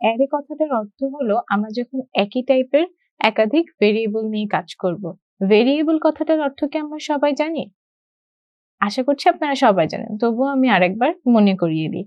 Array কথাটার অর্থ হলো আমরা যখন একই টাইপের একাধিক ভেরিয়েবল নিয়ে কাজ করব। ভেরিয়েবল কথাটার অর্থ কি আমরা সবাই জানি? আশা করছি আপনারা সবাই জানেন, তবুও আমি আরেকবার মনে করিয়ে দিই।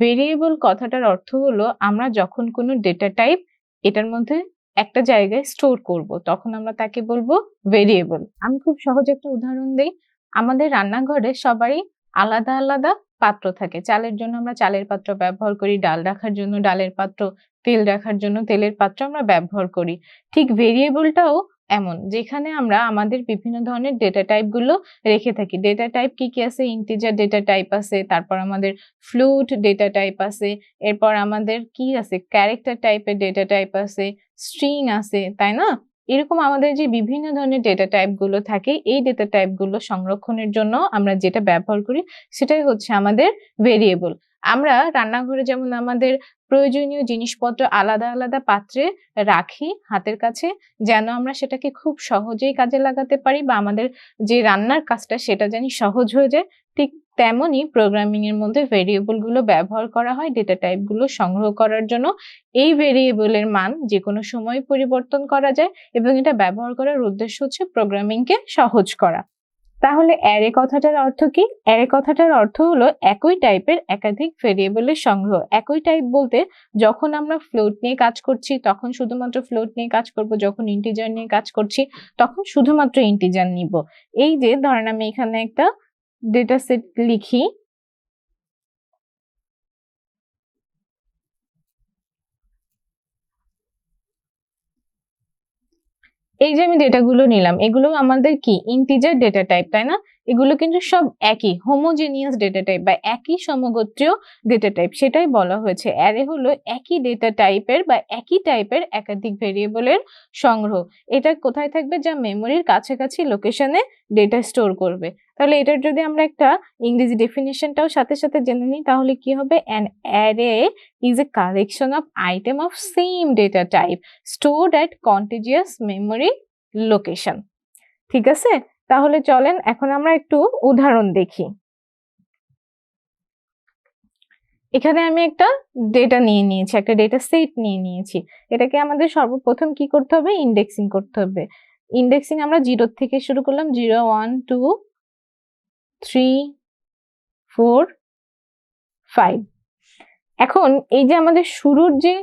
ভেরিয়েবল কথাটার অর্থ হলো আমরা যখন কোনো ডেটা টাইপ এটার মধ্যে একটা জায়গায় স্টোর করব, তখন আমরা তাকে বলব ভেরিয়েবল আমি খুব সহজ একটা উদাহরণ দিই, আমাদের রান্নাঘরে সবারই আলাদা আলাদা পাত্র থাকে। চালের জন্য আমরা চালের পাত্র ব্যবহার করি, ডাল রাখার জন্য ডালের পাত্র, তেল রাখার জন্য তেলের পাত্র আমরা ব্যবহার করি। ঠিক ভেরিয়েবলটাও এমন, যেখানে আমরা আমাদের বিভিন্ন ধরনের ডেটা টাইপগুলো রেখে থাকি। ডেটা টাইপ কি কি আছে? ইন্টিজার ডেটা টাইপ আছে, তারপর আমাদের ফ্লুট ডেটা টাইপ আছে, এরপর আমাদের কি আছে? ক্যারেক্টার টাইপের ডেটা টাইপ আছে স্ট্রিং আছে, তাই না? এরকম আমাদের যে বিভিন্ন ধরনের ডেটা টাইপগুলো থাকে, এই ডেটা টাইপগুলো সংরক্ষণের জন্য আমরা যেটা ব্যবহার করি সেটাই হচ্ছে আমাদের ভেরিয়েবল আমরা রান্নাঘরে যেমন আমাদের প্রয়োজনীয় জিনিসপত্র আলাদা আলাদা পাত্রে রাখি হাতের কাছে, যেন আমরা সেটাকে খুব সহজেই কাজে লাগাতে পারি বা আমাদের যে রান্নার কাজটা সেটা জানি সহজ হয়ে যায়, ঠিক তেমনই প্রোগ্রামিং এর মধ্যে ভেরিয়েবলগুলো ব্যবহার করা হয় ডেটা টাইপগুলো সংগ্রহ করার জন্য। এই ভেরিয়েবলের মান যে কোনো সময় পরিবর্তন করা যায় এবং এটা ব্যবহার করার উদ্দেশ্য হচ্ছে প্রোগ্রামিং কে সহজ করা। তাহলে অ্যারে কথাটার অর্থ কি? অ্যারে কথাটার অর্থ হলো একই টাইপের একাধিক ভেরিয়েবলের সংগ্রহ। একই টাইপ বলতে যখন আমরা ফ্লোট নিয়ে কাজ করছি, তখন শুধুমাত্র ফ্লোট নিয়ে কাজ করব, যখন ইন্টিজার নিয়ে কাজ করছি, তখন শুধুমাত্র ইন্টিজার নিব। এই যে ধরেন আমি এখানে একটা ডেটা সেট লিখি। এই যে আমি ডেটাগুলো নিলাম, এগুলো আমাদের কি? ইন্টিজার ডেটা টাইপ তাই না? এগুলো কিন্তু সব একই হোমোজেনিয়াস ডেটা টাইপ বা একই সমগোত্রীয় ডেটা টাইপ সেটাই বলা হয়েছে। অ্যারে হলো একই ডেটা টাইপের বা একই টাইপের একাধিক ভেরিয়েবলের সংগ্রহ। এটা কোথায় থাকবে? যা মেমোরির কাছাকাছি লোকেশনে ডেটা স্টোর করবে। তাহলে এটার যদি আমরা একটা ইংরেজি ডেফিনেশনটাও সাথে সাথে জেনে নিই, তাহলে কি হবে? An array is a collection of item of same data type stored at contiguous memory location ঠিক আছে? তাহলে চলেন এখন আমরা একটু উদাহরণ দেখি। এখানে আমি একটা ডেটা নিয়ে নিয়েছি, একটা ডেটা সেট নিয়ে নিয়েছি। এটাকে আমাদের সর্বপ্রথম কি করতে হবে? ইন্ডেক্সিং করতে হবে। ইন্ডেক্সিং আমরা জিরো থেকে শুরু করলাম zero one two three four five এখন এই যে আমাদের শুরুর যে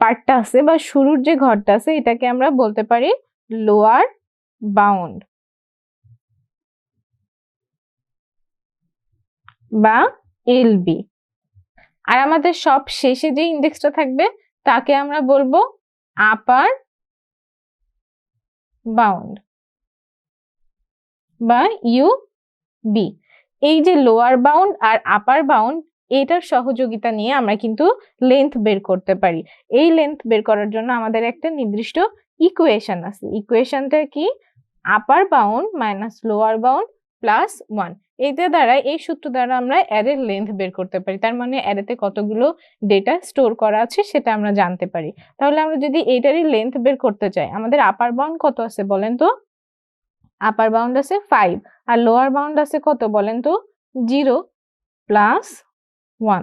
পার্টটা আছে বা শুরুর যে ঘরটা আছে, এটাকে আমরা বলতে পারি লোয়ার বাউন্ড বা এলবি। আর আমাদের সব শেষে যে ইন্ডেক্সটা থাকবে, তাকে আমরা বলব আপার বাউন্ড বা ইউ বি এই যে লোয়ার বাউন্ড আর আপার বাউন্ড এটার সহযোগিতা নিয়ে আমরা কিন্তু লেন্থ বের করতে পারি। এই লেন্থ বের করার জন্য আমাদের একটা নির্দিষ্ট ইকুয়েশন আছে। ইকুয়েশনটা কি? Upper bound minus lower bound plus one এইটা দ্বারা, এই সূত্র দ্বারা আমরা অ্যারের লেন্থ বের করতে পারি। তার মানে অ্যারেতে কতগুলো ডেটা স্টোর করা আছে সেটা আমরা জানতে পারি। তাহলে আমরা যদি এইটারই লেন্থ বের করতে চাই, আমাদের আপার বাউন্ড কত আছে বলেন তো? আপার বাউন্ড আছে ফাইভ আর লোয়ার বাউন্ড আছে কত বলেন তো? জিরো প্লাস ওয়ান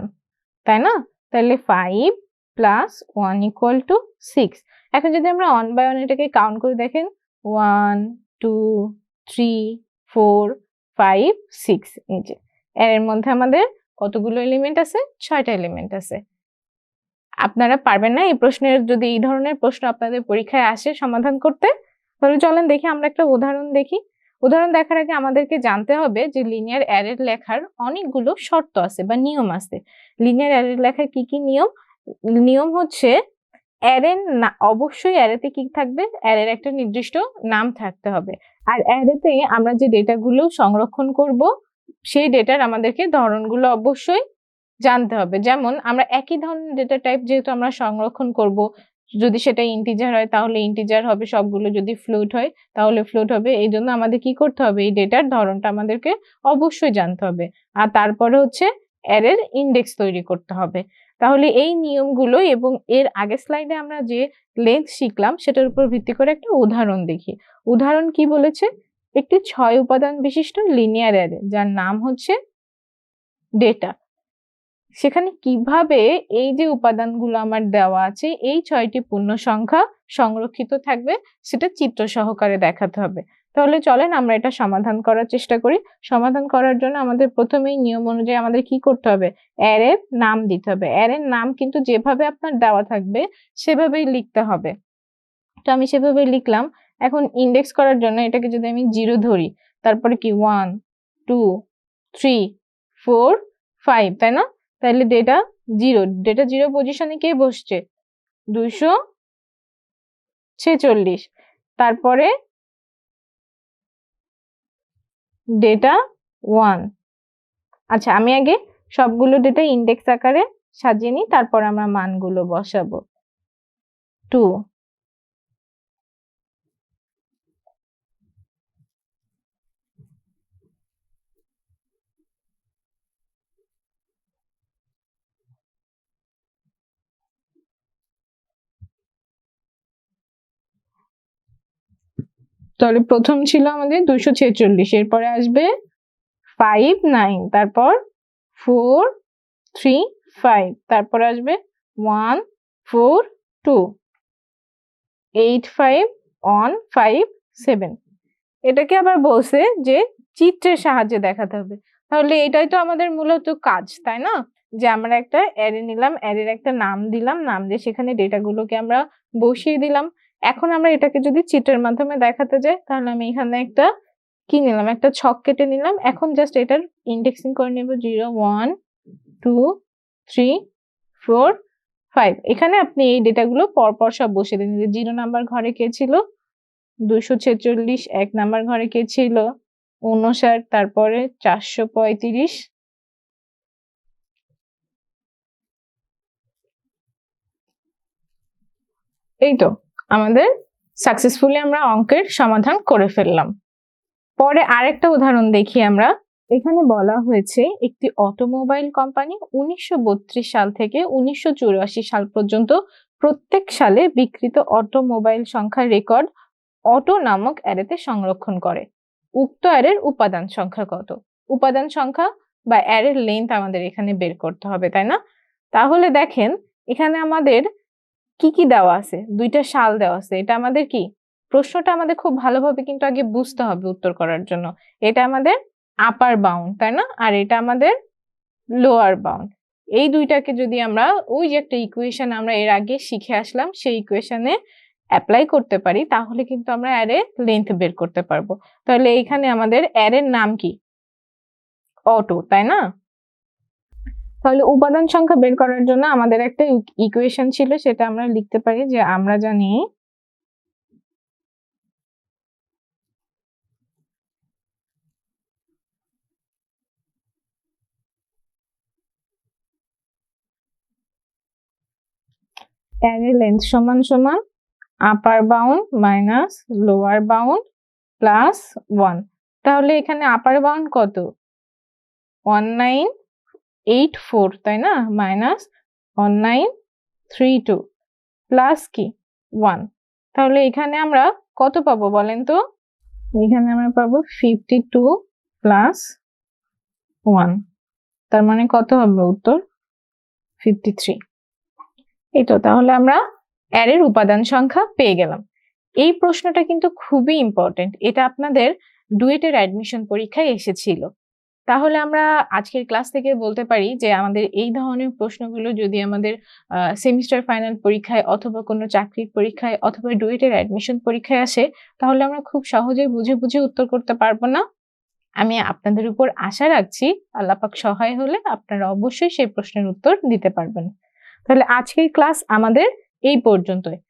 তাই না? তাহলে five plus one equal to six এখন যদি আমরা ওয়ান বাই ওয়ান এটাকে কাউন্ট করে, দেখেন one two three four five six যে। এর মধ্যে আমাদের কতগুলো এলিমেন্ট আছে? ছয়টা এলিমেন্ট আছে। আপনারা পারবেন না এই প্রশ্নের, যদি এই ধরনের প্রশ্ন আপনাদের পরীক্ষায় আসে সমাধান করতে, তাহলে চলেন দেখি আমরা একটা উদাহরণ দেখি। উদাহরণ দেখার আগে আমাদেরকে জানতে হবে যে লিনিয়ার অ্যারের লেখার অনেকগুলো শর্ত আছে বা নিয়ম আছে। লিনিয়ার অ্যারের লেখার কি কি নিয়ম? নিয়ম হচ্ছে অ্যারের না, অবশ্যই অ্যারেতে কি থাকবে? অ্যারের একটা নির্দিষ্ট নাম থাকতে হবে। আর অ্যারেতে আমরা যে ডেটাগুলো সংরক্ষণ করব, সেই ডেটার আমাদেরকে ধরনগুলো অবশ্যই জানতে হবে। যেমন আমরা একই ধরনের ডেটা টাইপ যেহেতু আমরা সংরক্ষণ করব, যদি সেটা ইন্টিজার হয় তাহলে ইন্টিজার হবে, সবগুলো যদি ফ্লোট হয় তাহলে ফ্লোট হবে। এই জন্য আমাদের কি করতে হবে? এই ডেটার ধরনটা আমাদেরকে অবশ্যই জানতে হবে। আর তারপরে হচ্ছে অ্যারের ইন্ডেক্স তৈরি করতে হবে। তাহলে এই নিয়মগুলো এবং এর আগের স্লাইডে আমরা যে লেন্থ শিখলাম, সেটার উপর ভিত্তি করে একটা উদাহরণ দেখি। উদাহরণ কি বলেছে? একটি ছয় উপাদান বিশিষ্ট লিনিয়ার অ্যারে যার নাম হচ্ছে ডেটা সেখানে কীভাবে এই যে উপাদানগুলো আমার দেওয়া আছে, এই ছয়টি পূর্ণ সংখ্যা সংরক্ষিত থাকবে, সেটা চিত্র সহকারে দেখাতে হবে। তাহলে চলেন আমরা এটা সমাধান করার চেষ্টা করি। সমাধান করার জন্য আমাদের প্রথমেই নিয়ম অনুযায়ী আমাদের কি করতে হবে? অ্যারের নাম দিতে হবে। অ্যারের নাম কিন্তু যেভাবে আপনার দেওয়া থাকবে, সেভাবেই লিখতে হবে। তো আমি সেভাবে লিখলাম। এখন ইন্ডেক্স করার জন্য এটাকে যদি আমি জিরো ধরি, তারপরে কি? One two three four five তাই না? তাহলে ডেটা জিরো ডেটা জিরো পজিশনে কে বসছে? দুইশো ছেচল্লিশ। তারপরে ডেটা ওয়ান আচ্ছা আমি আগে সবগুলো ডেটা ইন্ডেক্স আকারে সাজিয়ে নিই, তারপর আমরা মানগুলো বসাবো। টু তাহলে প্রথম ছিল আমাদের দুইশো ছেচল্লিশ, এরপরে আসবে ফাইভ নাইন তারপর ফোর থ্রি ফাইভ তারপর আসবে one four two eight five one five seven এটাকে আবার বলছে যে চিত্রের সাহায্যে দেখাতে হবে। তাহলে এটাই তো আমাদের মূলত কাজ, তাই না? যে আমরা একটা অ্যারে নিলাম অ্যারের একটা নাম দিলাম, নাম দিয়ে সেখানে ডেটাগুলোকে আমরা বসিয়ে দিলাম। এখন আমরা এটাকে যদি চিত্রের মাধ্যমে দেখাতে যাই, তাহলে আমি এখানে একটা কি নিলাম? একটা ছক কেটে নিলাম। এখন জাস্ট এটার ইন্ডেক্সিং করে নেব zero one two three four five এখানে আপনি এই ডেটাগুলো পরপর সব বসে দিন। যে জিরো নাম্বার ঘরে কে ছিল? দুশো ছেচল্লিশ, এক নাম্বার ঘরে কে ছিল? উনষাট তারপরে চারশো পঁয়ত্রিশ। এই তো। আমাদের সাকসেসফুলি আমরা অঙ্কের সমাধান করে ফেললাম। পরে আরেকটা উদাহরণ দেখি আমরা। এখানে বলা হয়েছে, একটি অটোমোবাইল কোম্পানি উনিশশো বত্রিশ সাল থেকে উনিশশো চুরাশি সাল পর্যন্ত প্রত্যেক সালে বিকৃত অটোমোবাইল সংখ্যার রেকর্ড অটো নামক অ্যারেতে সংরক্ষণ করে। উক্ত অ্যারের উপাদান সংখ্যা কত? উপাদান সংখ্যা বা অ্যারের লেন্থ আমাদের এখানে বের করতে হবে, তাই না? তাহলে দেখেন, এখানে আমাদের কি কি দেওয়া আছে? দুইটা সাল দেওয়া আছে। এটা আমাদের কি? প্রশ্নটা আমাদের খুব ভালোভাবে কিন্তু আগে বুঝতে হবে উত্তর করার জন্য। এটা আমাদের আপার বাউন্ড তাই না? আর এটা আমাদের লোয়ার বাউন্ড এই দুইটাকে যদি আমরা, ওই যে একটা ইকুয়েশন আমরা এর আগে শিখে আসলাম, সেই ইকুয়েশনে অ্যাপ্লাই করতে পারি, তাহলে কিন্তু আমরা অ্যারে লেন্থ বের করতে পারব। তাহলে এইখানে আমাদের অ্যারের নাম কি? অটো তাই না? তাহলে উপাদান সংখ্যা বের করার জন্য আমাদের একটা ইকুয়েশন ছিল, সেটা আমরা লিখতে পারি যে আমরা জানি অ্যারে লেন্থ সমান সমান upper bound minus lower bound plus one তাহলে এখানে আপার বাউন্ড কত? ওয়ান নাইন এইট ফোর তাই না? Minus one nine three two plus কি? ওয়ান তাহলে এখানে আমরা কত পাবো বলেন তো? এখানে আমরা পাবো ফিফটি টু প্লাস ওয়ান তার মানে কত হবে উত্তর? ফিফটি থ্রি এই তো, তাহলে আমরা অ্যারের উপাদান সংখ্যা পেয়ে গেলাম। এই প্রশ্নটা কিন্তু খুবই ইম্পর্টেন্ট এটা আপনাদের ডুয়েটের অ্যাডমিশন পরীক্ষায় এসেছিল। তাহলে আমরা আজকের ক্লাস থেকে বলতে পারি যে আমাদের এই ধরনের প্রশ্নগুলো যদি আমাদের সেমিস্টার ফাইনাল পরীক্ষায় অথবা কোনো চাকরির পরীক্ষায় অথবা ডুয়েটের অ্যাডমিশন পরীক্ষায় আসে, তাহলে আমরা খুব সহজে বুঝে বুঝে উত্তর করতে পারব না। আমি আপনাদের উপর আশা রাখছি আল্লাপাক সহায় হলে আপনারা অবশ্যই সেই প্রশ্নের উত্তর দিতে পারবেন। তাহলে আজকের ক্লাস আমাদের এই পর্যন্তই।